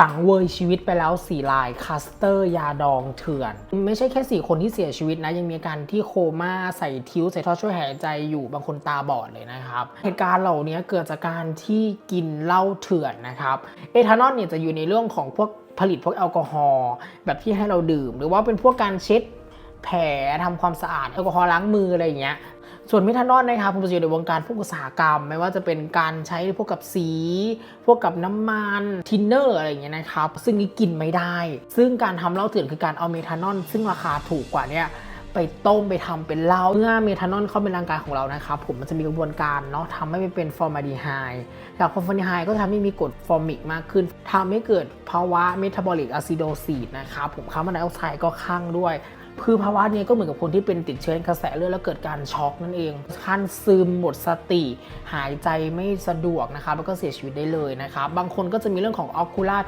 สังเวยชีวิตไปแล้ว 4 รายคัสเตอร์ยาดองเถื่อน ไม่ใช่แค่ 4 คนที่เสียชีวิตนะ ยังมีการที่โคม่าใส่ทิ้ว ใส่ท่อช่วยหายใจอยู่บางคนตาบอดเลยนะครับ เหตุการณ์เหล่านี้เกิดจากการที่กินเหล้าเถื่อนนะครับ เอทานอลเนี่ยจะอยู่ในเรื่องของพวกผลิตพวกแอลกอฮอล์แบบที่ให้เราดื่ม หรือว่าเป็นพวกการเช็ดแผลทำความสะอาดแอลกอฮอล์ล้างมืออะไรอย่างเงี้ย ส่วนเมทานอลนะครับผมจะอยู่ในวงการพวกอุตสาหกรรม ไม่ว่าจะเป็นการใช้พวกกับสี พวกกับน้ำมันทินเนอร์อะไรอย่างเงี้ยนะครับ ซึ่งนี่กินไม่ได้ ซึ่งการทำเหล้าเถื่อนคือการเอาเมทานอลซึ่งราคาถูกกว่าเนี่ยไปต้มไปทำเป็นเหล้าเมื่อเมทานอลเข้าไปในร่างกายของเรานะครับผมมันจะมีกระบวนการเนาะทำให้มันเป็นฟอร์มาดีไฮด์จากฟอร์มาดีไฮด์ก็จะทำให้มีกรดฟอร์มิกมากขึ้นทำให้เกิด ภาวะเมตาบอลิกอะซิโดซีดนะครับผมคาร์บอนไดออกไซด์ก็ข้างด้วยคือภาวะนี้ก็เหมือนกับคนที่เป็นติดเชื้อในกระแสเลือดแล้วเกิดการช็อกนั่นเองขั้นซึมหมดสติ หายใจไม่สะดวกนะครับแล้วก็เสียชีวิตได้เลยนะครับบางคนก็จะมีเรื่องของ ocular